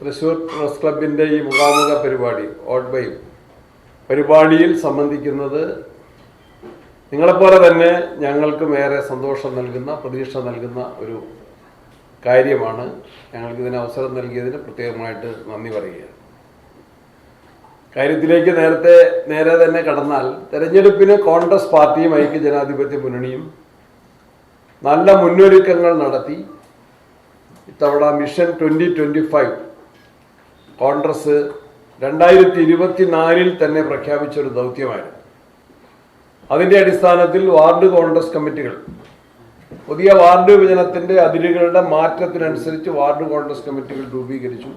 Thrissur press ക്ലബിന്റെ ഈ മുഖാമുഖ പരിപാടി ഓട്ട് ബൈ പരിപാടിയിൽ സംബന്ധിക്കുന്നത് നിങ്ങളെപ്പോലെ തന്നെ ഞങ്ങൾക്കും ഏറെ സന്തോഷം നൽകുന്ന പ്രതീക്ഷ നൽകുന്ന ഒരു കാര്യമാണ്. ഞങ്ങൾക്ക് ഇതിന് അവസരം നൽകിയതിന് പ്രത്യേകമായിട്ട് നന്ദി പറയുകയാണ് കാര്യത്തിലേക്ക് നേരത്തെ നേരെ തന്നെ കടന്നാൽ തെരഞ്ഞെടുപ്പിന് കോൺഗ്രസ് പാർട്ടിയും ഐക്യ ജനാധിപത്യ മുന്നണിയും നല്ല മുന്നൊരുക്കങ്ങൾ നടത്തി. ഇത്തവണ mission twenty twenty five Congress രണ്ടായിരത്തി ഇരുപത്തിനാലിൽ തന്നെ പ്രഖ്യാപിച്ച ഒരു ദൗത്യമായിരുന്നു. അതിന്റെ അടിസ്ഥാനത്തിൽ വാർഡ് കോൺഗ്രസ് കമ്മിറ്റികൾ പുതിയ വാർഡ് വിഭജനത്തിന്റെ അതിരുകളുടെ മാറ്റത്തിനനുസരിച്ച് വാർഡ് കോൺഗ്രസ് കമ്മിറ്റികൾ രൂപീകരിച്ചു.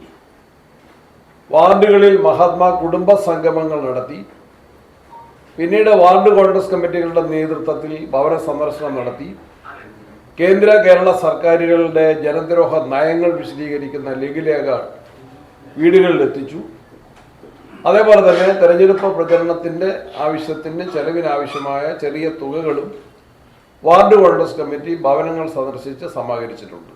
വാർഡുകളിൽ മഹാത്മാ കുടുംബ സംഗമങ്ങൾ നടത്തി. പിന്നീട് വാർഡ് കോൺഗ്രസ് കമ്മിറ്റികളുടെ നേതൃത്വത്തിൽ ഭവന സന്ദർശനം നടത്തി. കേന്ദ്ര കേരള സർക്കാരുകളുടെ ജനദ്രോഹ നയങ്ങൾ വിശദീകരിക്കുന്ന ലഘുലേഖ വീടുകളിൽ എത്തിച്ചു അതേപോലെ തന്നെ തെരഞ്ഞെടുപ്പ് പ്രചരണത്തിന്റെ ആവശ്യത്തിന് ചെലവിനാവശ്യമായ ചെറിയ തുകകളും വാർഡ് കോൺഗ്രസ് കമ്മിറ്റി ഭവനങ്ങൾ സന്ദർശിച്ച് സമാഹരിച്ചിട്ടുണ്ട്.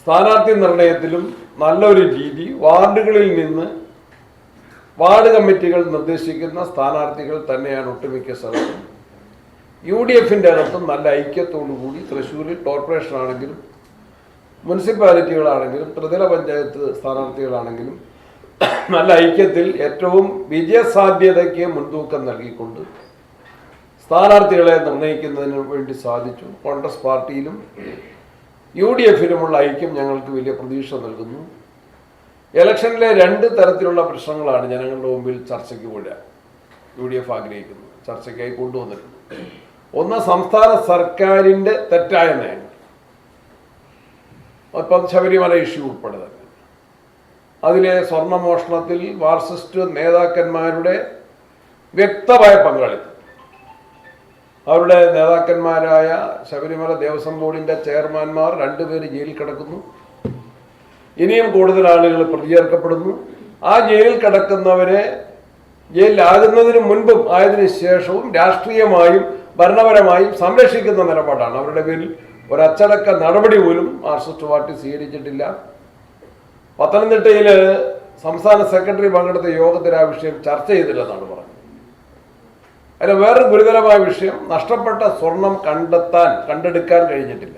സ്ഥാനാർത്ഥി നിർണയത്തിലും നല്ലൊരു രീതി വാർഡുകളിൽ നിന്ന് വാർഡ് കമ്മിറ്റികൾ നിർദ്ദേശിക്കുന്ന സ്ഥാനാർത്ഥികൾ തന്നെയാണ് ഒട്ടുമിക്ക സ്ഥലത്തും. യു ഡി എഫിന്റെ അകത്തും നല്ല ഐക്യത്തോടു കൂടി തൃശ്ശൂരിൽ കോർപ്പറേഷൻ ആണെങ്കിലും മുനിസിപ്പാലിറ്റികളാണെങ്കിലും ത്രിതല പഞ്ചായത്ത് സ്ഥാനാർത്ഥികളാണെങ്കിലും നല്ല ഐക്യത്തിൽ ഏറ്റവും വിജയസാധ്യതയ്ക്ക് മുൻതൂക്കം നൽകിക്കൊണ്ട് സ്ഥാനാർത്ഥികളെ നിർണയിക്കുന്നതിന് വേണ്ടി സാധിച്ചു. കോൺഗ്രസ് പാർട്ടിയിലും യു ഡി എഫിലുമുള്ള ഐക്യം ഞങ്ങൾക്ക് വലിയ പ്രതീക്ഷ നൽകുന്നു. ഇലക്ഷനിലെ രണ്ട് തരത്തിലുള്ള പ്രശ്നങ്ങളാണ് ജനങ്ങളുടെ മുമ്പിൽ ചർച്ചയ്ക്ക് വരിക യു ഡി എഫ് ആഗ്രഹിക്കുന്നത് ചർച്ചയ്ക്കായി കൊണ്ടുവന്നിട്ടുണ്ട്. ഒന്ന് സംസ്ഥാന സർക്കാരിന്റെ തെറ്റായ നയങ്ങൾ ഇപ്പം ശബരിമല ഇഷ്യൂ ഉൾപ്പെടെ തന്നെ അതിലെ സ്വർണമോഷണത്തിൽ മാർക്സിസ്റ്റ് നേതാക്കന്മാരുടെ വ്യക്തമായ പങ്കാളിത്തം. അവരുടെ നേതാക്കന്മാരായ ശബരിമല ദേവസ്വം ബോർഡിന്റെ ചെയർമാൻമാർ രണ്ടുപേര് ജയിലിൽ കിടക്കുന്നു. ഇനിയും കൂടുതൽ ആളുകൾ പ്രതിചേർക്കപ്പെടുന്നു. ആ ജയിലിൽ കിടക്കുന്നവരെ ജയിലിലാകുന്നതിന് മുൻപും ആയതിനു ശേഷവും രാഷ്ട്രീയമായും ഭരണപരമായും സംരക്ഷിക്കുന്ന നിലപാടാണ് അവരുടെ പേരിൽ ഒരച്ചടക്ക നടപടി പോലും മാർക്സിസ്റ്റ് പാർട്ടി സ്വീകരിച്ചിട്ടില്ല. പത്തനംതിട്ടയിൽ സംസ്ഥാന സെക്രട്ടറി പങ്കെടുത്ത യോഗത്തിൽ ആ വിഷയം ചർച്ച ചെയ്തില്ലെന്നാണ് പറഞ്ഞത്. അതിന് വേറൊരു ഗുരുതരമായ വിഷയം നഷ്ടപ്പെട്ട സ്വർണം കണ്ടെത്താൻ കണ്ടെടുക്കാൻ കഴിഞ്ഞിട്ടില്ല.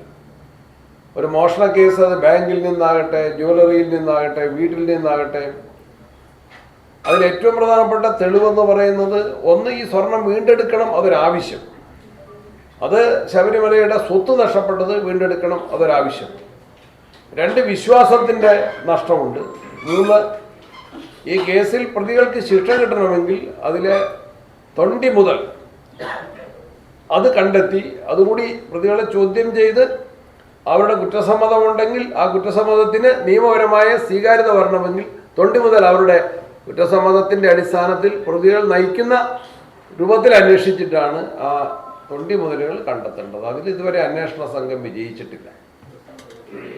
ഒരു മോഷണ കേസ് അത് ബാങ്കിൽ നിന്നാകട്ടെ ജ്വല്ലറിയിൽ നിന്നാകട്ടെ വീട്ടിൽ നിന്നാകട്ടെ. അതിൽ ഏറ്റവും പ്രധാനപ്പെട്ട തെളിവെന്ന് പറയുന്നത് ഒന്ന് ഈ സ്വർണം വീണ്ടെടുക്കണം അതൊരാവശ്യം. അത് ശബരിമലയുടെ സ്വത്ത് നഷ്ടപ്പെട്ടത് വീണ്ടെടുക്കണം അതൊരാവശ്യം. രണ്ട് വിശ്വാസത്തിന്റെ നഷ്ടമുണ്ട്. മൂന്ന് ഈ കേസിൽ പ്രതികൾക്ക് ശിക്ഷ കിട്ടണമെങ്കിൽ അതിലെ തൊണ്ടി മുതൽ അത് കണ്ടെത്തി അതുകൂടി പ്രതികളെ ചോദ്യം ചെയ്ത് അവരുടെ കുറ്റസമ്മതമുണ്ടെങ്കിൽ ആ കുറ്റസമ്മതത്തിന് നിയമപരമായ സ്വീകാര്യത വരണമെങ്കിൽ തൊണ്ടി മുതൽ അവരുടെ കുറ്റസമ്മതത്തിന്റെ അടിസ്ഥാനത്തിൽ പ്രതികൾ നയിക്കുന്ന രൂപത്തിൽ അന്വേഷിച്ചിട്ടാണ് ആ തൊണ്ടി മുതലുകൾ കണ്ടെത്തേണ്ടത്. അതിൽ ഇതുവരെ അന്വേഷണ സംഘം വിജയിച്ചിട്ടില്ല.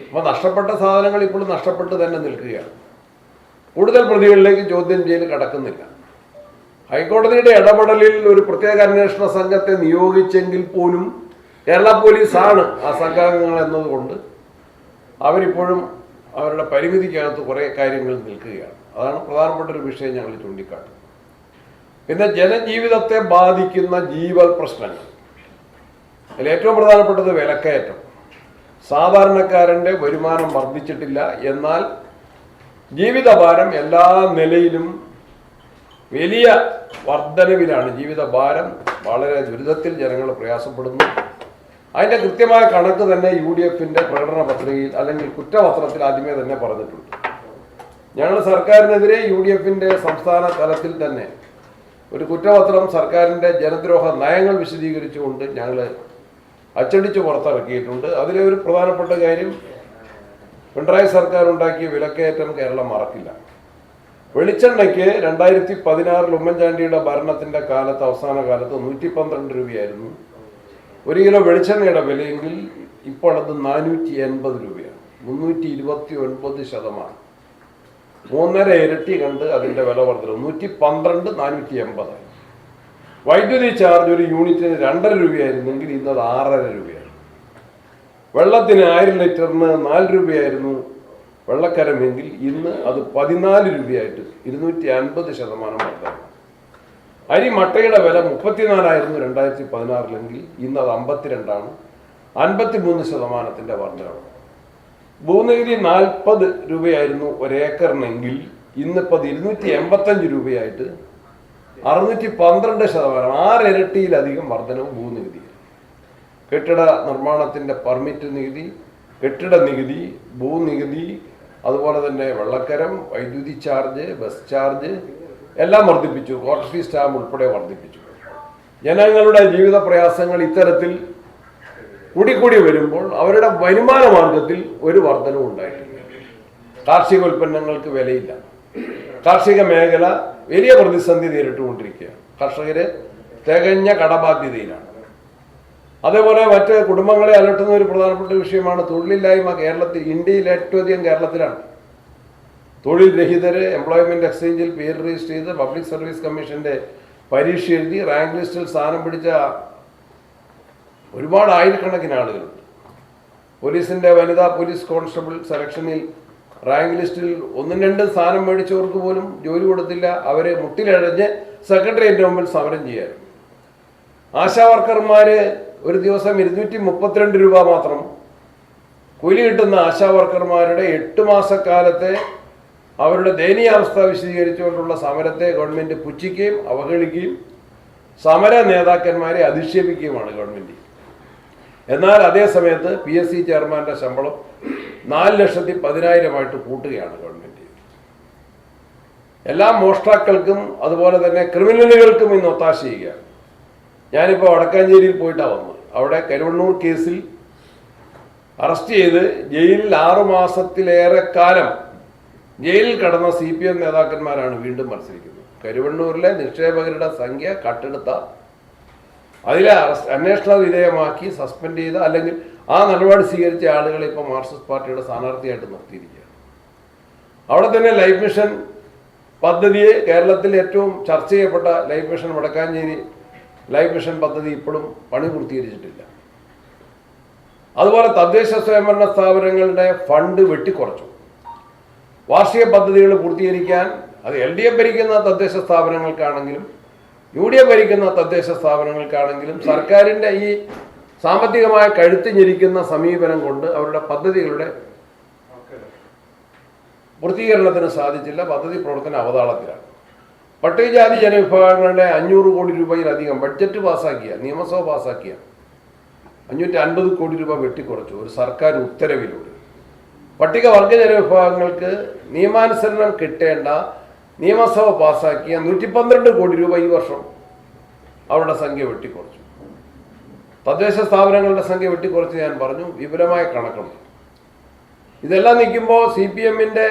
അപ്പോൾ നഷ്ടപ്പെട്ട സാധനങ്ങൾ ഇപ്പോഴും നഷ്ടപ്പെട്ട് തന്നെ നിൽക്കുകയാണ്. കൂടുതൽ പ്രതികളിലേക്ക് ചോദ്യം ചെയ്യൽ കടക്കുന്നില്ല. ഹൈക്കോടതിയുടെ ഇടപെടലിൽ ഒരു പ്രത്യേക അന്വേഷണ സംഘത്തെ നിയോഗിച്ചെങ്കിൽ പോലും കേരള പോലീസാണ് ആ സംഘാംഗങ്ങൾ എന്നതുകൊണ്ട് അവരിപ്പോഴും അവരുടെ പരിമിതിക്കകത്ത് കുറേ കാര്യങ്ങൾ നിൽക്കുകയാണ്. അതാണ് പ്രധാനപ്പെട്ട ഒരു വിഷയം ഞങ്ങൾ ചൂണ്ടിക്കാട്ടുന്നത്. പിന്നെ ജനജീവിതത്തെ ബാധിക്കുന്ന ജീവൽ പ്രശ്നങ്ങൾ. അതിൽ ഏറ്റവും പ്രധാനപ്പെട്ടത് വിലക്കയറ്റം. സാധാരണക്കാരന്റെ വരുമാനം വർദ്ധിച്ചിട്ടില്ല. എന്നാൽ ജീവിതഭാരം എല്ലാ നിലയിലും വലിയ വർധനവിലാണ്. ജീവിതഭാരം വളരെ ദുരിതത്തിൽ ജനങ്ങൾ പ്രയാസപ്പെടുന്നു. അതിന്റെ കൃത്യമായ കണക്ക് തന്നെ യു ഡി എഫിന്റെ പ്രകടന പത്രികയിൽ അല്ലെങ്കിൽ കുറ്റപത്രത്തിൽ ആദ്യമേ തന്നെ പറഞ്ഞിട്ടുണ്ട്. ഞങ്ങൾ സർക്കാരിനെതിരെ യു ഡി എഫിന്റെ സംസ്ഥാന തലത്തിൽ തന്നെ ഒരു കുറ്റപത്രം സർക്കാരിന്റെ ജനദ്രോഹ നയങ്ങൾ വിശദീകരിച്ചുകൊണ്ട് ഞങ്ങൾ അച്ചടിച്ച് പുറത്തിറക്കിയിട്ടുണ്ട്. അതിലെ ഒരു പ്രധാനപ്പെട്ട കാര്യം പിണറായി സർക്കാർ ഉണ്ടാക്കിയ വിലക്കയറ്റം കേരളം മറക്കില്ല. വെളിച്ചെണ്ണയ്ക്ക് രണ്ടായിരത്തി പതിനാറിൽ ഉമ്മൻചാണ്ടിയുടെ ഭരണത്തിന്റെ കാലത്ത് അവസാന കാലത്ത് നൂറ്റി പന്ത്രണ്ട് രൂപയായിരുന്നു. ഒരു കിലോ വെളിച്ചെണ്ണയുടെ വിലയെങ്കിൽ ഇപ്പോൾ അത് നാനൂറ്റി എൺപത് രൂപയാണ്. മുന്നൂറ്റി ഇരുപത്തി ഒൻപത് ശതമാനം. മൂന്നര ഇരട്ടി കണ്ട് അതിന്റെ വില വർദ്ധന നൂറ്റി പന്ത്രണ്ട് നാനൂറ്റി എൺപതായി വൈദ്യുതി ചാർജ് ഒരു യൂണിറ്റിന് രണ്ടര രൂപയായിരുന്നെങ്കിൽ ഇന്ന് അത് ആറര രൂപയാണ്. വെള്ളത്തിന് ആയിരം ലിറ്ററിന് നാല് രൂപയായിരുന്നു വെള്ളക്കരമെങ്കിൽ ഇന്ന് അത് പതിനാല് രൂപയായിട്ട് ഇരുന്നൂറ്റി അൻപത് ശതമാനം വർദ്ധന അരി മട്ടയുടെ വില മുപ്പത്തിനാലായിരുന്നു രണ്ടായിരത്തി പതിനാറിലെങ്കിൽ ഇന്ന് അത് അമ്പത്തിരണ്ടാണ് അൻപത്തി മൂന്ന് ശതമാനത്തിന്റെ വർധനവ് ഭൂനികുതി നാൽപ്പത് രൂപയായിരുന്നു ഒരേക്കറിനെങ്കിൽ ഇന്നിപ്പോൾ അത് ഇരുന്നൂറ്റി എൺപത്തഞ്ച് രൂപയായിട്ട് അറുന്നൂറ്റി പന്ത്രണ്ട് ശതമാനം ആറിരട്ടിയിലധികം വർധനവും ഭൂനികുതി കെട്ടിട നിർമ്മാണത്തിന്റെ പെർമിറ്റ് നികുതി കെട്ടിട നികുതി ഭൂനികുതി അതുപോലെ തന്നെ വെള്ളക്കരം വൈദ്യുതി ചാർജ് ബസ് ചാർജ് എല്ലാം വർദ്ധിപ്പിച്ചു. കോർട്ട് ഫീസ് സ്റ്റാമ്പ് ഉൾപ്പെടെ വർദ്ധിപ്പിച്ചു. ജനങ്ങളുടെ ജീവിത പ്രയാസങ്ങൾ ഇത്തരത്തിൽ കൂടിക്കൂടി വരുമ്പോൾ അവരുടെ വരുമാന മാർഗത്തിൽ ഒരു വർധനവും ഉണ്ടായിട്ടില്ല. കാർഷിക ഉൽപ്പന്നങ്ങൾക്ക് വിലയില്ല. കാർഷിക മേഖല വലിയ പ്രതിസന്ധി നേരിട്ടുകൊണ്ടിരിക്കുകയാണ്. കർഷകര് തികഞ്ഞ കടബാധ്യതയിലാണ്. അതേപോലെ മറ്റ് കുടുംബങ്ങളെ അലട്ടുന്ന ഒരു പ്രധാനപ്പെട്ട വിഷയമാണ് തൊഴിലില്ലായ്മ കേരളത്തിൽ ഇന്ത്യയിൽ ഏറ്റവും അധികം കേരളത്തിലാണ്. തൊഴിൽ രഹിതരെ എംപ്ലോയ്മെന്റ് എക്സ്ചേഞ്ചിൽ പേര് രജിസ്റ്റർ ചെയ്ത് പബ്ലിക് സർവീസ് കമ്മീഷന്റെ പരീക്ഷ എഴുതി റാങ്ക് ലിസ്റ്റിൽ സ്ഥാനം പിടിച്ച ഒരുപാട് ആയിരക്കണക്കിന് ആളുകളുണ്ട്. പോലീസിന്റെ വനിതാ പോലീസ് കോൺസ്റ്റബിൾ സെലക്ഷനിൽ റാങ്ക് ലിസ്റ്റിൽ ഒന്നും രണ്ടും സ്ഥാനം മേടിച്ചവർക്ക് പോലും ജോലി കൊടുത്തില്ല. അവരെ മുട്ടിലഴഞ്ഞ് സെക്രട്ടേറിയറ്റിന് മുമ്പിൽ സമരം ചെയ്യാനും ആശാ വർക്കർമാര് ഒരു ദിവസം ഇരുന്നൂറ്റി മുപ്പത്തിരണ്ട് രൂപ മാത്രം കൂലി കിട്ടുന്ന ആശാ വർക്കർമാരുടെ എട്ട് മാസക്കാലത്തെ അവരുടെ ദയനീയാവസ്ഥ വിശദീകരിച്ചുകൊണ്ടുള്ള സമരത്തെ ഗവൺമെന്റ് പുച്ഛിക്കുകയും അവഗണിക്കുകയും സമര നേതാക്കന്മാരെ അധിക്ഷേപിക്കുകയുമാണ് ഗവൺമെന്റ്. എന്നാൽ അതേ സമയത്ത് പി എസ് സി ചെയർമാന്റെ ശമ്പളം നാല് ലക്ഷത്തി പതിനായിരമായിട്ട് കൂട്ടുകയാണ് ഗവൺമെന്റ്. എല്ലാ മോഷ്ടാക്കൾക്കും അതുപോലെ തന്നെ ക്രിമിനലുകൾക്കും ഇന്ന് ഒത്താശ ചെയ്യുകയാണ്. ഞാനിപ്പോൾ വടക്കാഞ്ചേരിയിൽ പോയിട്ടാണ് വന്നത്. അവിടെ കരുവണ്ണൂർ കേസിൽ അറസ്റ്റ് ചെയ്ത് ജയിലിൽ ആറു മാസത്തിലേറെ കാലം ജയിലിൽ കടന്ന സി പി എം നേതാക്കന്മാരാണ് വീണ്ടും മത്സരിക്കുന്നത്. കരുവണ്ണൂരിലെ നിക്ഷേപകരുടെ സംഖ്യ കട്ടെടുത്ത അതിലെ അന്വേഷണ വിധേയമാക്കി സസ്പെൻഡ് ചെയ്ത അല്ലെങ്കിൽ ആ നിലപാട് സ്വീകരിച്ച ആളുകളെ ഇപ്പോൾ മാർക്സിസ്റ്റ് പാർട്ടിയുടെ സ്ഥാനാർത്ഥിയായിട്ട് നിർത്തിയിരിക്കുകയാണ്. അവിടെ തന്നെ ലൈഫ് മിഷൻ പദ്ധതിയെ കേരളത്തിൽ ഏറ്റവും ചർച്ച ചെയ്യപ്പെട്ട life mission Vadakkanchery life mission പദ്ധതി ഇപ്പോഴും പണി പൂർത്തീകരിച്ചിട്ടില്ല. അതുപോലെ തദ്ദേശ സ്വയംഭരണ സ്ഥാപനങ്ങളുടെ ഫണ്ട് വെട്ടിക്കുറച്ചു. വാർഷിക പദ്ധതികൾ പൂർത്തീകരിക്കാൻ അത് എൽ ഡി എഫ് ഭരിക്കുന്ന തദ്ദേശ സ്ഥാപനങ്ങൾക്കാണെങ്കിലും യു ഡി എഫ് ഭരിക്കുന്ന തദ്ദേശ സ്ഥാപനങ്ങൾക്കാണെങ്കിലും സർക്കാരിന്റെ ഈ സാമ്പത്തികമായ കഴുത്തിഞ്ഞിരിക്കുന്ന സമീപനം കൊണ്ട് അവരുടെ പദ്ധതികളുടെ പൂർത്തീകരണത്തിന് സാധിച്ചില്ല. പദ്ധതി പ്രവർത്തന അവതാളത്തിലാണ്. പട്ടികജാതി ജനവിഭാഗങ്ങളുടെ അഞ്ഞൂറ് കോടി രൂപയിലധികം ബഡ്ജറ്റ് പാസ്സാക്കിയ നിയമസഭ പാസ്സാക്കിയ അഞ്ഞൂറ്റി അൻപത് കോടി രൂപ വെട്ടിക്കുറച്ചു ഒരു സർക്കാർ ഉത്തരവിലൂടെ. പട്ടികവർഗ ജനവിഭാഗങ്ങൾക്ക് നിയമാനുസരണം കിട്ടേണ്ട നിയമസഭ പാസ്സാക്കിയ നൂറ്റി പന്ത്രണ്ട് കോടി രൂപ ഈ വർഷം അവരുടെ സംഖ്യ വെട്ടിക്കുറച്ചു. തദ്ദേശ സ്ഥാപനങ്ങളുടെ സംഖ്യ വെട്ടിക്കുറച്ച് ഞാൻ പറഞ്ഞു വിപുലമായ കണക്കുണ്ട്. ഇതെല്ലാം നിൽക്കുമ്പോൾ സി പി എമ്മിന്റെ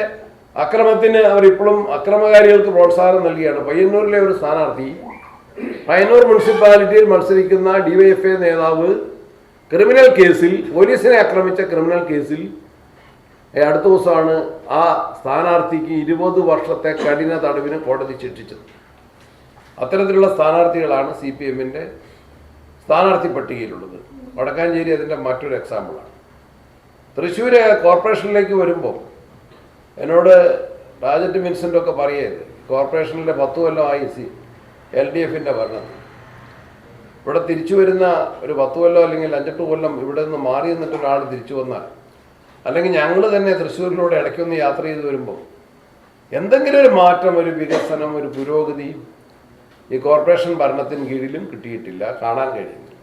അക്രമത്തിന് അവർ ഇപ്പോഴും അക്രമകാരികൾക്ക് പ്രോത്സാഹനം നൽകിയാണ്. പയ്യന്നൂരിലെ ഒരു സ്ഥാനാർത്ഥി പയ്യന്നൂർ മുനിസിപ്പാലിറ്റിയിൽ മത്സരിക്കുന്ന ഡിവൈഎഫ്ഐ നേതാവ് ക്രിമിനൽ കേസിൽ പോലീസിനെ ആക്രമിച്ച ക്രിമിനൽ കേസിൽ അടുത്ത ദിവസമാണ് ആ സ്ഥാനാർത്ഥിക്ക് ഇരുപത് വർഷത്തെ കഠിന തടവിന് കോടതി ശിക്ഷിച്ചത്. അത്തരത്തിലുള്ള സ്ഥാനാർത്ഥികളാണ് സി പി എമ്മിന്റെ സ്ഥാനാർത്ഥി പട്ടികയിലുള്ളത്. വടക്കാഞ്ചേരി അതിന്റെ മറ്റൊരു എക്സാമ്പിളാണ് തൃശ്ശൂർ കോർപ്പറേഷനിലേക്ക് വരുമ്പോൾ എന്നോട് രാജറ്റ് വിൻസെന്റ് ഒക്കെ പറയരുത് കോർപ്പറേഷനിലെ പത്ത് കൊല്ലമായി സി എൽ ഡി എഫിന്റെ ഭരണം. ഇവിടെ തിരിച്ചു വരുന്ന ഒരു പത്ത് കൊല്ലം അല്ലെങ്കിൽ അഞ്ചെട്ട് കൊല്ലം ഇവിടെ നിന്ന് മാറി നിന്നിട്ട് ഒരാൾ തിരിച്ചു വന്നാൽ അല്ലെങ്കിൽ ഞങ്ങൾ തന്നെ തൃശ്ശൂരിലൂടെ ഇടയ്ക്കൊന്ന് യാത്ര ചെയ്ത് വരുമ്പോൾ എന്തെങ്കിലും ഒരു മാറ്റം ഒരു വികസനം ഒരു പുരോഗതി ഈ കോർപ്പറേഷൻ ഭരണത്തിന് കീഴിലും കിട്ടിയിട്ടില്ല കാണാൻ കഴിയുന്നില്ല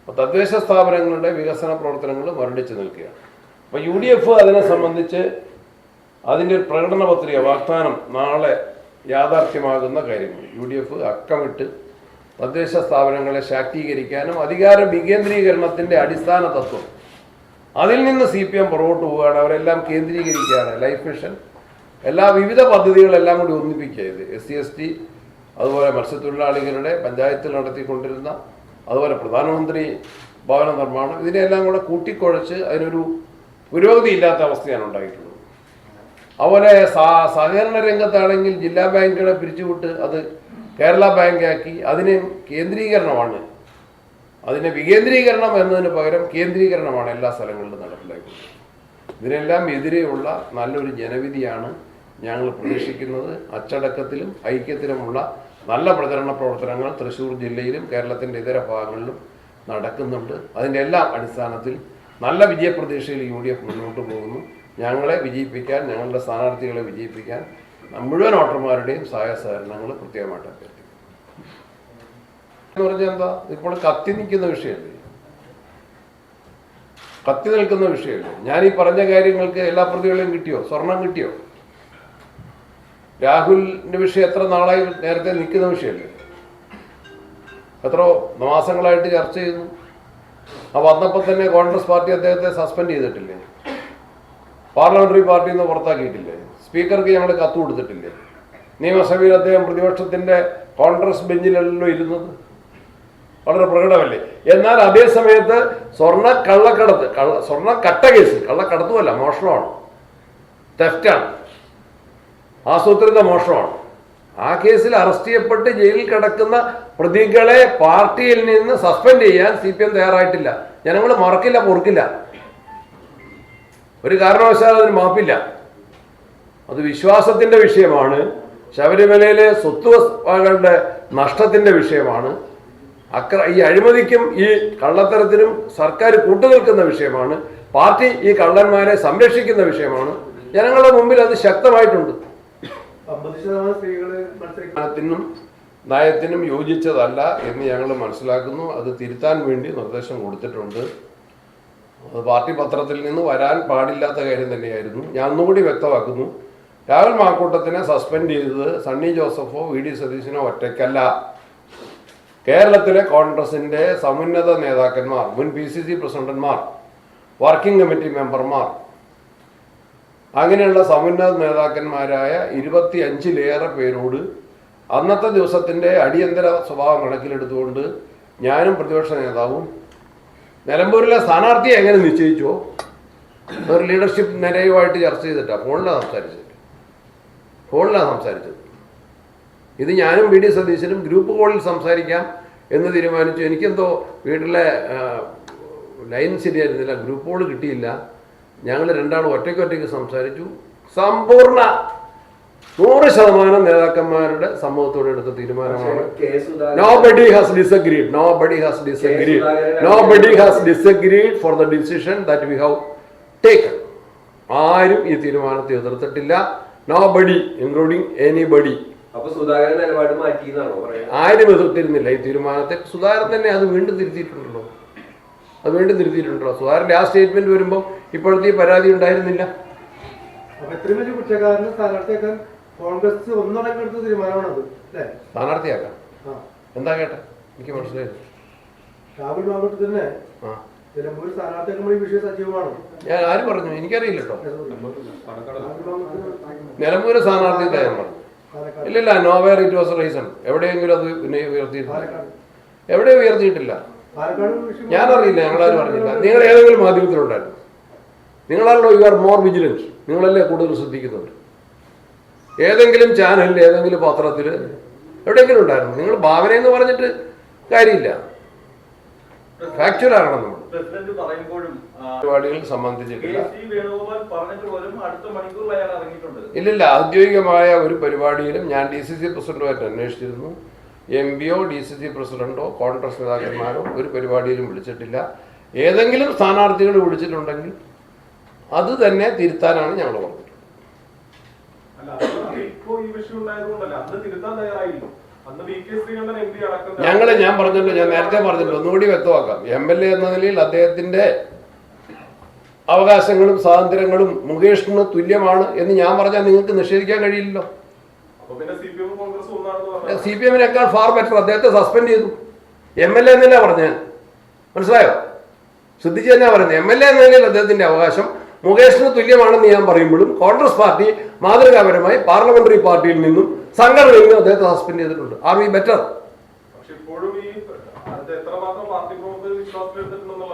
അപ്പോൾ തദ്ദേശ സ്ഥാപനങ്ങളുടെ വികസന പ്രവർത്തനങ്ങൾ മരടിച്ചു നിൽക്കുകയാണ്. അപ്പോൾ യു ഡി എഫ് അതിനെ സംബന്ധിച്ച് അതിന്റെ ഒരു പ്രകടന പത്രിക വാഗ്ദാനം നാളെ യാഥാർത്ഥ്യമാകുന്ന കാര്യങ്ങൾ. യു ഡി എഫ് അക്കമിട്ട് തദ്ദേശ സ്ഥാപനങ്ങളെ ശാക്തീകരിക്കാനും അധികാര വികേന്ദ്രീകരണത്തിന്റെ അടിസ്ഥാന തത്വം. അതിൽ നിന്ന് സി പി എം പുറകോട്ട് പോവുകയാണ് അവരെല്ലാം കേന്ദ്രീകരിക്കുകയാണ്. ലൈഫ് മിഷൻ എല്ലാ വിവിധ പദ്ധതികളെല്ലാം കൂടി ഒന്നിപ്പിക്കുക ഇത്. എസ് സി എസ് ടി അതുപോലെ മത്സ്യത്തൊഴിലാളികളുടെ പഞ്ചായത്തിൽ നടത്തിക്കൊണ്ടിരുന്ന അതുപോലെ പ്രധാനമന്ത്രി ഭവന നിർമ്മാണം ഇതിനെല്ലാം കൂടെ കൂട്ടിക്കുഴച്ച് അതിനൊരു പുരോഗതി ഇല്ലാത്ത അവസ്ഥയാണ് ഉണ്ടായിട്ടുള്ളത്. അതുപോലെ സഹകരണ രംഗത്താണെങ്കിൽ ജില്ലാ ബാങ്കുകളെ പിരിച്ചുവിട്ട് അത് കേരള ബാങ്കാക്കി അതിന് കേന്ദ്രീകരണമാണ്. അതിനെ വികേന്ദ്രീകരണം എന്നതിന് പകരം കേന്ദ്രീകരണമാണ് എല്ലാ സ്ഥലങ്ങളിലും നടപ്പിലാക്കുന്നത് ഇതിനെല്ലാം എതിരെയുള്ള നല്ലൊരു ജനവിധിയാണ് ഞങ്ങൾ പ്രതീക്ഷിക്കുന്നത് അച്ചടക്കത്തിലും ഐക്യത്തിലുമുള്ള നല്ല പ്രചരണ പ്രവർത്തനങ്ങൾ തൃശ്ശൂർ ജില്ലയിലും കേരളത്തിന്റെ ഇതര ഭാഗങ്ങളിലും നടക്കുന്നുണ്ട്. അതിന്റെ എല്ലാം അടിസ്ഥാനത്തിൽ നല്ല വിജയപ്രതീക്ഷയിൽ യു ഡി എഫ് മുന്നോട്ട് പോകുന്നു. ഞങ്ങളെ വിജയിപ്പിക്കാൻ ഞങ്ങളുടെ സ്ഥാനാർത്ഥികളെ വിജയിപ്പിക്കാൻ മുഴുവൻ വോട്ടർമാരുടെയും സഹായ സഹകരണങ്ങൾ പ്രത്യേകമായിട്ട് അഭ്യർത്ഥിക്കുന്നു. എന്ന് പറഞ്ഞാൽ എന്താ? ഇപ്പോൾ കത്തി നിൽക്കുന്ന വിഷയമല്ലേ? കത്തി നിൽക്കുന്ന വിഷയമല്ലേ? ഞാൻ ഈ പറഞ്ഞ കാര്യങ്ങൾക്ക് എല്ലാ പ്രതികളെയും കിട്ടിയോ? സ്വർണം കിട്ടിയോ? രാഹുലിന്റെ വിഷയം എത്ര നാളായി നേരത്തെ നിൽക്കുന്ന വിഷയമല്ലേ? എത്ര മാസങ്ങളായിട്ട് ചർച്ച ചെയ്യുന്നു. ആ വന്നപ്പോൾ തന്നെ കോൺഗ്രസ് പാർട്ടി അദ്ദേഹത്തെ സസ്പെൻഡ് ചെയ്തിട്ടില്ലേ? പാർലമെന്ററി പാർട്ടിയിൽ നിന്ന് പുറത്താക്കിയിട്ടില്ലേ? സ്പീക്കർക്ക് ഞങ്ങൾ കത്ത് കൊടുത്തിട്ടില്ലേ? നിയമസഭയിൽ അദ്ദേഹം പ്രതിപക്ഷത്തിന്റെ കോൺഗ്രസ് ബെഞ്ചിലല്ലോ ഇരുന്നത്? വളരെ പ്രകടമല്ലേ? എന്നാൽ അതേ സമയത്ത് സ്വർണ കള്ളക്കടത്ത് കള്ള സ്വർണ കട്ട കേസ് കള്ളക്കടത്തുമല്ല മോഷണമാണ്. തെഫ്റ്റാണ് ആസൂത്രിത മോഷണമാണ്. ആ കേസിൽ അറസ്റ്റ് ചെയ്യപ്പെട്ട് ജയിലിൽ കിടക്കുന്ന പ്രതികളെ പാർട്ടിയിൽ നിന്ന് സസ്പെൻഡ് ചെയ്യാൻ സി പി എം തയ്യാറായിട്ടില്ല. ജനങ്ങൾ മറക്കില്ല പൊറുക്കില്ല. ഒരു കാരണവശാലും അതിന് മാപ്പില്ല. അത് വിശ്വാസത്തിന്റെ വിഷയമാണ്. ശബരിമലയിലെ സ്വത്തുവകളുടെ നഷ്ടത്തിന്റെ വിഷയമാണ്. അക്ര ഈ അഴിമതിക്കും ഈ കള്ളത്തരത്തിനും സർക്കാർ കൂട്ടുനിൽക്കുന്ന വിഷയമാണ്. പാർട്ടി ഈ കള്ളന്മാരെ സംരക്ഷിക്കുന്ന വിഷയമാണ്. ജനങ്ങളുടെ മുമ്പിൽ അത് ശക്തമായിട്ടുണ്ട്. ത്തിനും നയത്തിനും യോജിച്ചതല്ല എന്ന് ഞങ്ങൾ മനസ്സിലാക്കുന്നു. അത് തിരുത്താൻ വേണ്ടി നിർദ്ദേശം കൊടുത്തിട്ടുണ്ട്. അത് പാർട്ടി പത്രത്തിൽ നിന്ന് വരാൻ പാടില്ലാത്ത കാര്യം തന്നെയായിരുന്നു. ഞാൻ ഒന്നുകൂടി വ്യക്തമാക്കുന്നു. രാഹുൽ മാക്കൂട്ടത്തിനെ സസ്പെൻഡ് ചെയ്തത് സണ്ണി ജോസഫോ വി ഡി സതീശനോ ഒറ്റയ്ക്കല്ല. കേരളത്തിലെ കോൺഗ്രസിന്റെ സമുന്നത നേതാക്കന്മാർ മുൻ പി സി സി പ്രസിഡന്റുമാർ വർക്കിംഗ് കമ്മിറ്റി മെമ്പർമാർ അങ്ങനെയുള്ള സമുന്നത നേതാക്കന്മാരായ ഇരുപത്തി അഞ്ചിലേറെ പേരോട് അന്നത്തെ ദിവസത്തിന്റെ അടിയന്തര സ്വഭാവം കണക്കിലെടുത്തുകൊണ്ട് ഞാനും പ്രതിപക്ഷ നേതാവും നിലമ്പൂരിലെ സ്ഥാനാർത്ഥിയെ എങ്ങനെ നിശ്ചയിച്ചോ? ഒരു ലീഡർഷിപ്പ് നിരയുമായിട്ട് ചർച്ച ചെയ്തിട്ടാണ് ഫോണിലാണ് സംസാരിച്ചത്. ഫോണിലാണ് സംസാരിച്ചത്. ഇത് ഞാനും വി ഡി സതീശനും ഗ്രൂപ്പ് കോളിൽ സംസാരിക്കാം എന്ന് തീരുമാനിച്ചു. എനിക്കെന്തോ വീട്ടിലെ ലൈൻ ശരിയായിരുന്നില്ല ഗ്രൂപ്പ് കോൾ കിട്ടിയില്ല. ഞങ്ങൾ രണ്ടാളും ഒറ്റയ്ക്ക് ഒറ്റയ്ക്ക് സംസാരിച്ചു. സമ്പൂർണ നൂറ് ശതമാനം നേതാക്കന്മാരുടെ സമൂഹത്തോടെ എടുത്ത തീരുമാനമാണ്. Nobody has disagreed nobody has disagreed nobody has disagreed for the decision that we have taken. ആരും ഈ തീരുമാനത്തെ എതിർത്തിട്ടില്ല. നോബഡി ഇൻക്ലൂഡിങ് എനി ബഡി ആരും എതിർത്തിരുന്നില്ല ഈ തീരുമാനത്തെ. സുധാകരൻ തന്നെ അത് വീണ്ടും തിരുത്തിയിട്ടുണ്ടല്ലോ. അത് വീണ്ടും തിരുത്തിയിട്ടുണ്ടല്ലോ. സുധാകരന്റെ ആ സ്റ്റേറ്റ്മെന്റ് വരുമ്പോൾ ഇപ്പോഴത്തെ ഈ പരാതി ഉണ്ടായിരുന്നില്ല. ഇത്രയും വലിയ കുറ്റക്കാരന് സ്ഥാനാർത്ഥിയാക്കാൻ കോൺഗ്രസ് തീരുമാനമാണത് സ്ഥാനാർത്ഥിയാക്കാം. എന്താ കേട്ടെ? എനിക്ക് രാഹുൽ മാവട്ട് തന്നെ ആ. നിലമ്പൂർ സ്ഥാനാർത്ഥിയാക്കുമ്പോൾ ഈ വിഷയം സജീവമാണോ. ഞാൻ ആര് പറഞ്ഞു എനിക്കറിയില്ല കേട്ടോ. രാഹുൽ മാവട്ട് നിലമ്പൂര് സ്ഥാനാർത്ഥി ഞാൻ പറഞ്ഞു പാലക്കാട്. ഇല്ലില്ല നോവേർ ഇറ്റ് വാസ് റീസൺ എവിടെയെങ്കിലും അത് പിന്നെ ഉയർത്തിയിട്ടില്ല. എവിടെ ഉയർത്തിയിട്ടില്ല? ഞാനറിയില്ല ഞങ്ങളാരും അറിഞ്ഞില്ല. നിങ്ങൾ ഏതെങ്കിലും മാധ്യമത്തിലുണ്ടായിരുന്നു. നിങ്ങളാണല്ലോ യു ആർ മോർ വിജിലൻസ് നിങ്ങളല്ലേ കൂടുതൽ ശ്രദ്ധിക്കുന്നവർ ഏതെങ്കിലും ചാനലിൽ ഏതെങ്കിലും പത്രത്തിൽ എവിടെയെങ്കിലും ഉണ്ടായിരുന്നു. നിങ്ങൾ ഭാവന എന്ന് പറഞ്ഞിട്ട് കാര്യമില്ല. ഫാക്ച്വൽ ആകണം നമ്മൾ. പരിപാടികൾ സംബന്ധിച്ചിട്ടില്ല ഇല്ലില്ല ഔദ്യോഗികമായ ഒരു പരിപാടിയിലും ഞാൻ ഡി സി സി പ്രസിഡന്റുമായിട്ട് അന്വേഷിച്ചിരുന്നു. എം പിയോ ഡി സി സി പ്രസിഡന്റോ കോൺഗ്രസ് നേതാക്കന്മാരോ ഒരു പരിപാടിയിലും വിളിച്ചിട്ടില്ല. ഏതെങ്കിലും സ്ഥാനാർത്ഥികൾ വിളിച്ചിട്ടുണ്ടെങ്കിൽ അത് തന്നെ തിരുത്താനാണ് ഞങ്ങൾ പറഞ്ഞത് ഞങ്ങളെ ഞാൻ പറഞ്ഞല്ലോ ഞാൻ നേരത്തെ പറഞ്ഞല്ലോ ഒന്നുകൂടി വ്യക്തമാക്കാം. എം എൽ എ എന്ന നിലയിൽ അദ്ദേഹത്തിന്റെ അവകാശങ്ങളും സ്വാതന്ത്ര്യങ്ങളും മുകേഷിന് തുല്യമാണ് എന്ന് ഞാൻ പറഞ്ഞാൽ നിങ്ങൾക്ക് നിഷേധിക്കാൻ കഴിയില്ലല്ലോ. സി പി എമ്മിനേക്കാൾ ഫാർ ബെറ്റർ അദ്ദേഹത്തെ സസ്പെൻഡ് ചെയ്തു. എം എൽ എ എന്നല്ല പറഞ്ഞത്? മനസ്സിലായോ? ശ്രദ്ധിച്ചു തന്നെയാ പറയുന്നത്. എം എൽ എ എന്ന നിലയിൽ അദ്ദേഹത്തിന്റെ അവകാശം മുകേഷിന് തുല്യമാണെന്ന് ഞാൻ പറയുമ്പോഴും കോൺഗ്രസ് പാർട്ടി മാതൃകാപരമായി പാർലമെന്ററി പാർട്ടിയിൽ നിന്നും സംഘടനയിൽ നിന്നും അദ്ദേഹത്തെ സസ്പെൻഡ് ചെയ്തിട്ടുണ്ട്. ആർ വി ബെറ്റർ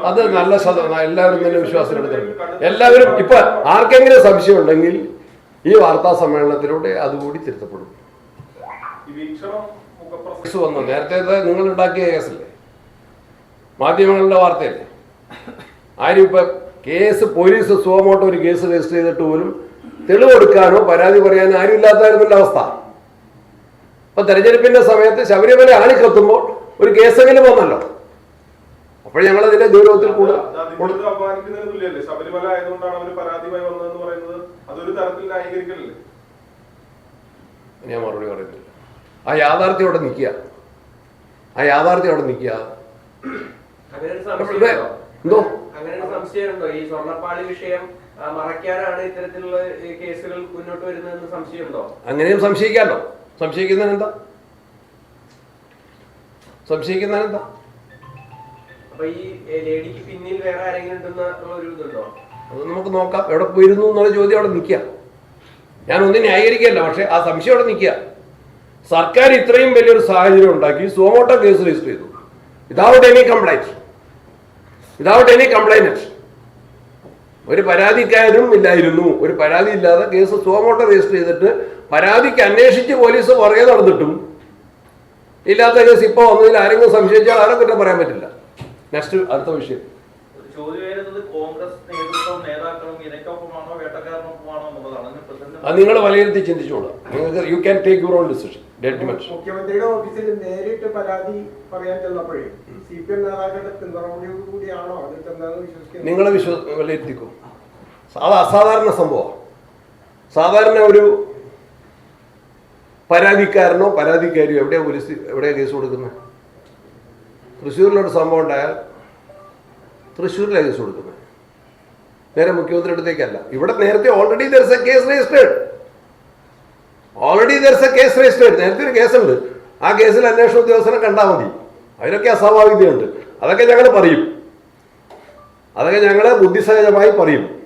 അത് നല്ല ശതമാനം എല്ലാവരും തന്നെ വിശ്വാസം എടുത്തിട്ടുണ്ട് എല്ലാവരും ഇപ്പൊ ആർക്കെങ്കിലും സംശയം ഉണ്ടെങ്കിൽ ഈ വാർത്താ സമ്മേളനത്തിലൂടെ അതുകൂടി തിരുത്തപ്പെടും. വന്നു. നേരത്തെ നിങ്ങൾ ഉണ്ടാക്കിയ കേസല്ലേ? മാധ്യമങ്ങളുടെ വാർത്തയല്ലേ? ആരും ഇപ്പൊ കേസ് പോലീസ് സുവമോട്ടോ ഒരു കേസ് രജിസ്റ്റർ ചെയ്തിട്ട് പോലും തെളിവെടുക്കാനോ പരാതി പറയാനോ ആരും ഇല്ലാത്തായിരുന്നല്ലോ അവസ്ഥ. അപ്പൊ തെരഞ്ഞെടുപ്പിന്റെ സമയത്ത് ശബരിമല ആളിക്കെത്തുമ്പോൾ ഒരു കേസെങ്കിലും വന്നല്ലോ. അപ്പോൾ ഞങ്ങൾ അതിന്റെ ഗൗരവത്തിൽ കൂടുതൽ ഞാൻ മറുപടി പറയുന്നില്ല ആ യാഥാർത്ഥ്യം അവിടെ നിൽക്കുക. ആ യാഥാർത്ഥ്യം അവിടെ നിൽക്കുക. എന്തോ? അങ്ങനെ ഒരു സംശയമുണ്ടോ? ഈ സ്വർണപ്പാളി വിഷയം മറയ്ക്കാനാണ് ഇത്തരത്തിലുള്ള കേസുകൾ മുന്നോട്ട് വരുന്നതെന്ന് സംശയമുണ്ടോ? അങ്ങനെയും സംശയിക്കാമല്ലോ സംശയിക്കുന്നതിന് എന്താ സംശയിക്കുന്നതിന് എന്താ അപ്പൊ ഈ ലേഡിക്ക് പിന്നിൽ വേറെ ആരെങ്കിലും ഉണ്ടെന്ന് ഉള്ള ഒരു ഇതുണ്ടോ? അത് നമുക്ക് നോക്കാം. എവിടെ പോയിരുന്നു എന്നുള്ള ചോദ്യം അവിടെ നിൽക്കുക. ഞാൻ ഒന്നും ന്യായീകരിക്കല്ല പക്ഷെ ആ സംശയം അവിടെ നിൽക്കുക. സർക്കാർ ഇത്രയും വലിയൊരു സാഹചര്യം ഉണ്ടാക്കി സോമോട്ടോ കേസ് രജിസ്റ്റർ ചെയ്തു. Without any complaint without any complaint ഒരു പരാതിക്കാരും ഇല്ലായിരുന്നു. ഒരു പരാതി ഇല്ലാതെ കേസ് സ്വമോട്ട് രജിസ്റ്റർ ചെയ്തിട്ട് പരാതിക്ക് അന്വേഷിച്ച് പോലീസ് പുറകെ നടന്നിട്ടും ഇല്ലാത്ത കേസ് ഇപ്പോൾ വന്നതിൽ ആരെങ്കിലും സംശയിച്ചാൽ ആരെ കുറ്റം പറയാൻ പറ്റില്ല. നെക്സ്റ്റ് അടുത്ത വിഷയം. അത് നിങ്ങൾ വിലയിരുത്തി ചിന്തിച്ചോളൂ. നിങ്ങൾക്ക് you can take your own decision മുഖ്യമന്ത്രിയുടെ ഓഫീസിൽ നേരിട്ട് പരാതി പറയാൻ ചെന്നപ്പോഴേ സി പി എം നേതാക്കളുടെ പിന്തുണയോട് കൂടിയാണോ അത് ചെന്നതെന്ന് വിശ്വസിക്കുന്നത്? നിങ്ങളെ വിശ്വ വിലയിരുത്തിക്കും അത് അസാധാരണ സംഭവം. സാധാരണ ഒരു പരാതിക്കാരനോ പരാതിക്കാരിയോ എവിടെയാ പോലീസ് എവിടെയാ കേസ് കൊടുക്കുന്നത്? തൃശ്ശൂരിലൊരു സംഭവം ഉണ്ടായാൽ തൃശ്ശൂരിലാണ് കേസ് കൊടുക്കുന്നത്. നേരെ മുഖ്യമന്ത്രിയുടെ അടുത്തേക്കല്ല. ഇവിടെ നേരത്തെ already there a case registered already there's a case registered നേരത്തെ ഒരു കേസുണ്ട്. ആ കേസിൽ അന്വേഷണ ഉദ്യോഗസ്ഥനെ കണ്ടാൽ മതി. അതിനൊക്കെ അസ്വാഭാവികതയുണ്ട്. അതൊക്കെ ഞങ്ങൾ പറയും. അതൊക്കെ ഞങ്ങൾ ബുദ്ധിസഹജമായി പറയും.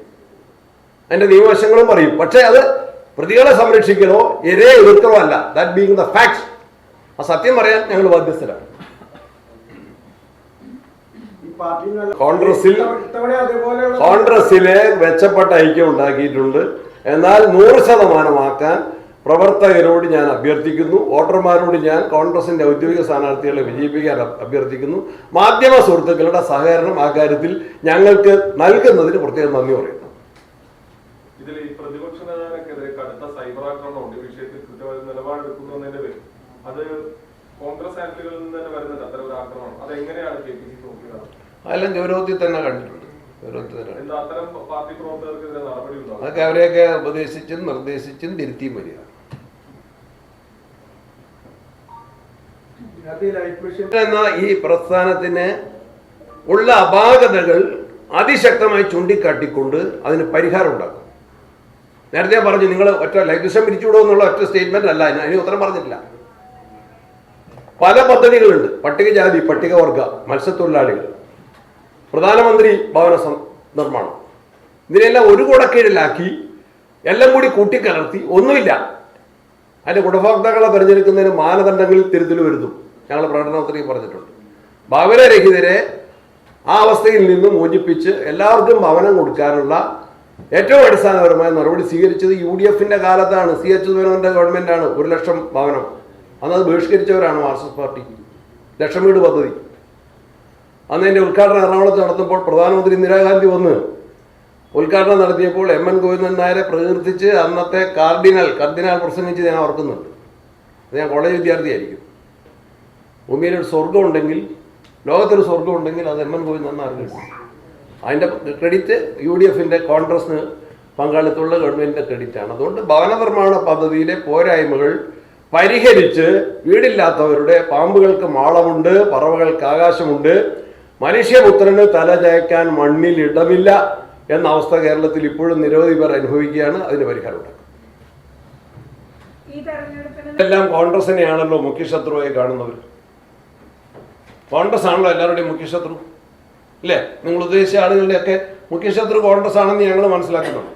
അതിന്റെ നിയമവശങ്ങളും പറയും. പക്ഷേ അത് പ്രതികളെ സംരക്ഷിക്കണോ ഇരയെ എതിർക്കണോ അല്ല. ദാറ്റ് ബീങ് ദ ഫാക്ട് ആ സത്യം പറയാൻ ഞങ്ങൾ ബാധ്യസ്ഥരാണ്. കോൺഗ്രസിൽ- കോൺഗ്രസിലെ മെച്ചപ്പെട്ട ഐക്യം ഉണ്ടാക്കിയിട്ടുണ്ട്. എന്നാൽ നൂറ് ശതമാനമാക്കാൻ പ്രവർത്തകരോട് ഞാൻ അഭ്യർത്ഥിക്കുന്നു. വോട്ടർമാരോട് ഞാൻ കോൺഗ്രസിന്റെ ഔദ്യോഗിക സ്ഥാനാർത്ഥികളെ വിജയിപ്പിക്കാൻ അഭ- അഭ്യർത്ഥിക്കുന്നു. മാധ്യമ സുഹൃത്തുക്കളുടെ സഹകരണം ആ കാര്യത്തിൽ ഞങ്ങൾക്ക് നൽകുന്നതിന് പ്രത്യേകം നന്ദി പറയുന്നു. ഇതിൽ ഈ പ്രതിപക്ഷ നേതാവിനെതിരെ കടുത്ത സൈബർ ആക്രമണമുണ്ട്. ഈ വിഷയത്തിൽ കൃത്യമായ നിലപാടെടുക്കുന്നു എന്നതിന്റെ പേരിൽ. അത് കോൺഗ്രസ് ഹാൻഡിലുകളിൽ നിന്ന് തന്നെ വരുന്നുണ്ട് അത്തരം ഒരു ആക്രമണം. അത് എങ്ങനെയാണ് കെ പി സി നോക്കിയത് അതെല്ലാം ഗൗരവത്തിൽ തന്നെ കണ്ടിട്ടുണ്ട്. ഗൗരവത്തിൽ തന്നെ അതൊക്കെ അവരെയൊക്കെ ഉപദേശിച്ചും നിർദ്ദേശിച്ചും തിരുത്തിയും വരിക ഇതിനകത്ത് ഈ ലൈഫ് മിഷൻ എന്ന ഈ പ്രസ്ഥാനത്തിന് ഉള്ള അപാകതകൾ അതിശക്തമായി ചൂണ്ടിക്കാട്ടിക്കൊണ്ട് അതിന് പരിഹാരം ഉണ്ടാക്കും. നേരത്തെ പറഞ്ഞു നിങ്ങൾ ഒറ്റ ലൈഫ് മിഷൻ പിരിച്ചുവിടുമോ എന്നുള്ള ഒറ്റ സ്റ്റേറ്റ്മെന്റ് അല്ല അതിന് ഉത്തരം പറഞ്ഞിട്ടില്ല. പല പദ്ധതികളുണ്ട്. പട്ടികജാതി പട്ടികവർഗ മത്സ്യത്തൊഴിലാളികൾ പ്രധാനമന്ത്രി ഭവന നിർമ്മാണം. ഇതിനെല്ലാം ഒരു കൂടക്കീഴിലാക്കി എല്ലാം കൂടി കൂട്ടിക്കലർത്തി ഒന്നുമില്ല. അതിന്റെ ഗുണഭോക്താക്കളെ തിരഞ്ഞെടുക്കുന്നതിന് മാനദണ്ഡങ്ങളിൽ തിരുത്തൽ വരുത്തും ഞങ്ങൾ പ്രകടനത്തിൽ പറഞ്ഞിട്ടുണ്ട്. ഭവനരഹിതരെ ആ അവസ്ഥയിൽ നിന്ന് മോചിപ്പിച്ച് എല്ലാവർക്കും ഭവനം കൊടുക്കാനുള്ള ഏറ്റവും അടിസ്ഥാനപരമായ നടപടി സ്വീകരിച്ചത് യു ഡി എഫിന്റെ കാലത്താണ്. സി എച്ച് ഗവൺമെന്റ് ആണ് ഒരു ലക്ഷം ഭവനം. അന്ന് അത് ബഹിഷ്കരിച്ചവരാണ് മാർക്സിസ്റ്റ് പാർട്ടി. ലക്ഷം വീട് പദ്ധതി. അന്ന് അതിന്റെ ഉദ്ഘാടനം എറണാകുളത്ത് നടത്തുമ്പോൾ പ്രധാനമന്ത്രി ഇന്ദിരാഗാന്ധി വന്ന് ഉദ്ഘാടനം നടത്തിയപ്പോൾ എം എൻ ഗോവിന്ദൻ നായരെ പ്രകീർത്തിച്ച് അന്നത്തെ കാർഡിനൽ കർദിനാൾ പ്രസംഗിച്ച് ഞാൻ ഓർക്കുന്നുണ്ട്. അത് ഞാൻ കോളേജ് വിദ്യാർത്ഥിയായിരിക്കും. ഭൂമിയിൽ ഒരു സ്വർഗം ഉണ്ടെങ്കിൽ ലോകത്തൊരു സ്വർഗം ഉണ്ടെങ്കിൽ അത് എം എൻ ഗോവിന്ദൻ കിട്ടും അതിന്റെ ക്രെഡിറ്റ് യു ഡി എഫിന്റെ കോൺഗ്രസ്സിന് പങ്കാളിത്തമുള്ള ഗവൺമെന്റിന്റെ ക്രെഡിറ്റാണ് അതുകൊണ്ട് ഭവന നിർമ്മാണ പദ്ധതിയിലെ പോരായ്മകൾ പരിഹരിച്ച് വീടില്ലാത്തവരുടെ പാമ്പുകൾക്ക് മാളമുണ്ട് പറവകൾക്ക് ആകാശമുണ്ട് മനുഷ്യപുത്രന് തല ചായ്ക്കാൻ മണ്ണിൽ ഇടമില്ല എന്ന അവസ്ഥ കേരളത്തിൽ ഇപ്പോഴും നിരവധി പേർ അനുഭവിക്കുകയാണ്. അതിന് പരിഹാരം ഉണ്ടാക്കും. എല്ലാം കോൺഗ്രസിനെയാണല്ലോ മുഖ്യശത്രുവായി കാണുന്നവർ. കോൺഗ്രസ് ആണല്ലോ എല്ലാവരുടെയും മുഖ്യശത്രു. ഇല്ലേ? നിങ്ങൾ ഉദ്ദേശിച്ച ആളുകളുടെയൊക്കെ മുഖ്യശത്രു കോൺഗ്രസ് ആണെന്ന് ഞങ്ങൾ മനസ്സിലാക്കുന്നുണ്ട്.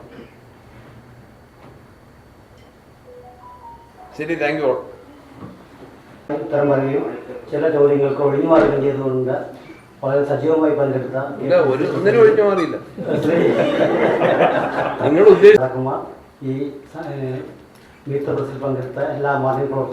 ശരി താങ്ക് യു ഓൾ ഉത്തരം പറയുകയും ചില ചോദ്യങ്ങൾക്ക് ഒഴിഞ്ഞു മാറുകയും ചെയ്തുകൊണ്ട് വളരെ സജീവമായി പങ്കെടുത്ത ഇല്ല ഒരു ഒന്നിനും ഒഴിഞ്ഞു മാറിയില്ല നിങ്ങൾ ഉദ്ദേശിച്ച ഈ മീറ്റ് പ്രസിൽ പങ്കെടുത്ത എല്ലാ മാധ്യമ പ്രവർത്തകർക്കും